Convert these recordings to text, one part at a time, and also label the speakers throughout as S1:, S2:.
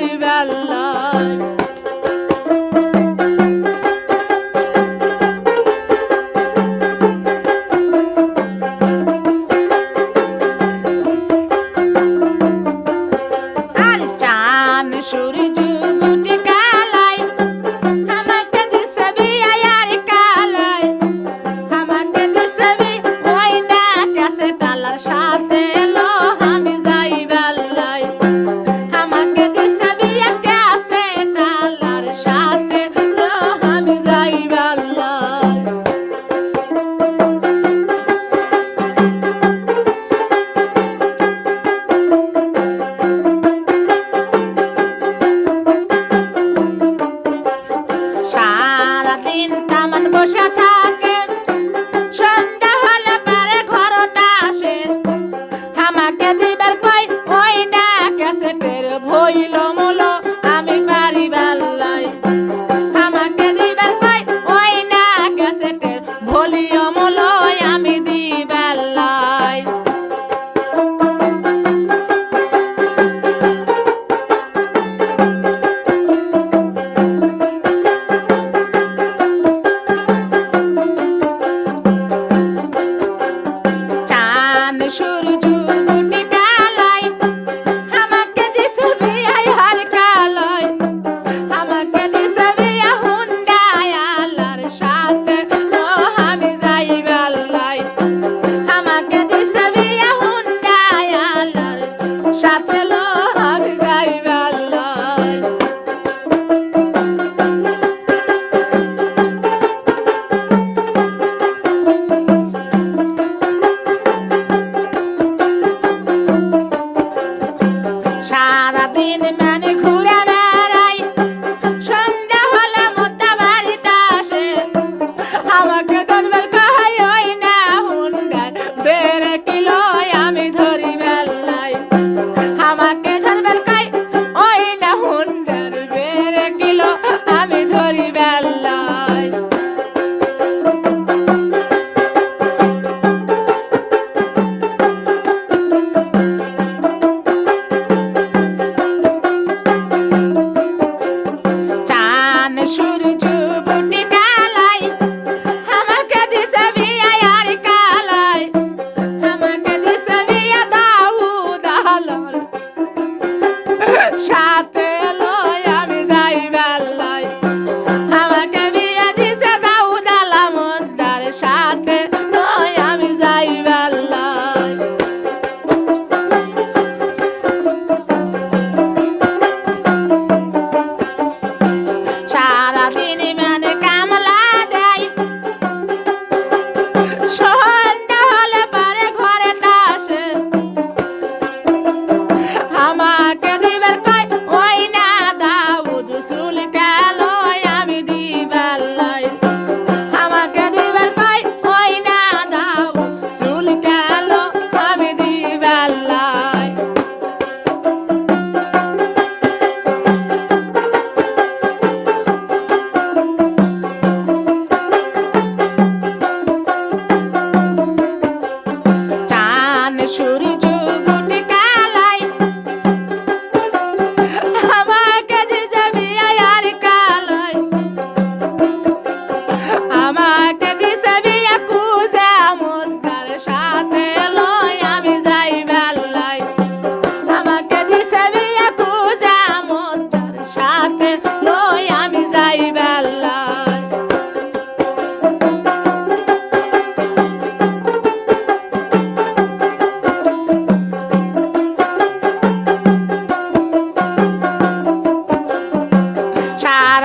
S1: Everybody. সারাদিন তামান বসা থাক।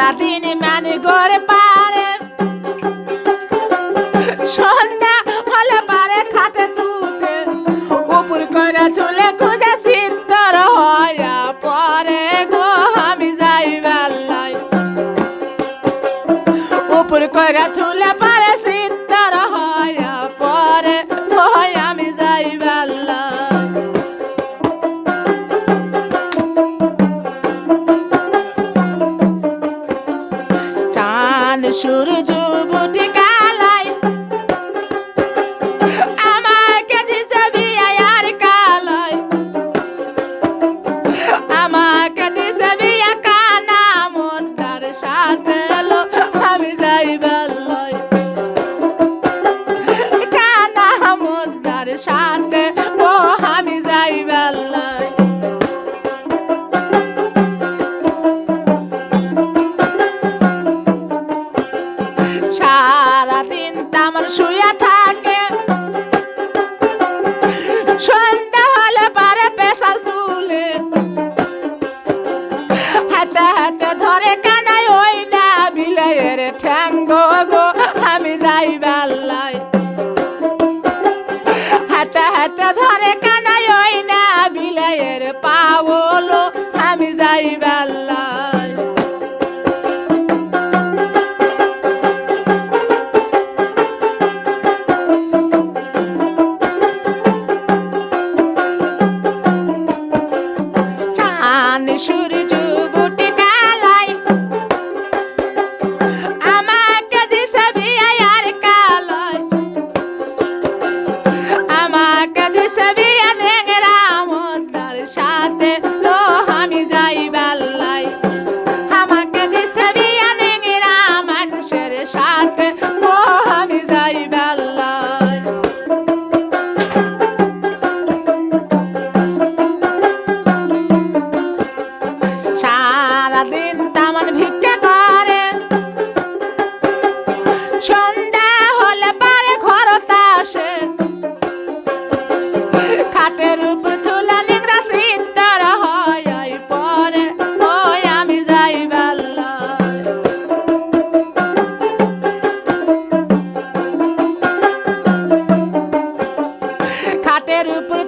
S1: সারাদিন মানে পারে। সন্ধ্যা হলে পারে খাটে তুকে উপর করে তুলে খুঁজে সিদ্ধর হয়া পরে গো আমি যাই বেলায়। উপর করে তুলে সূর্য বুটি কালাই। আমাকে দিছে বিয়ার কালাই। আমাকে দিছে বিয়া কানা মন তার সাথে ঠ্যাঙ্গ গো আমি যাই খাটের উপর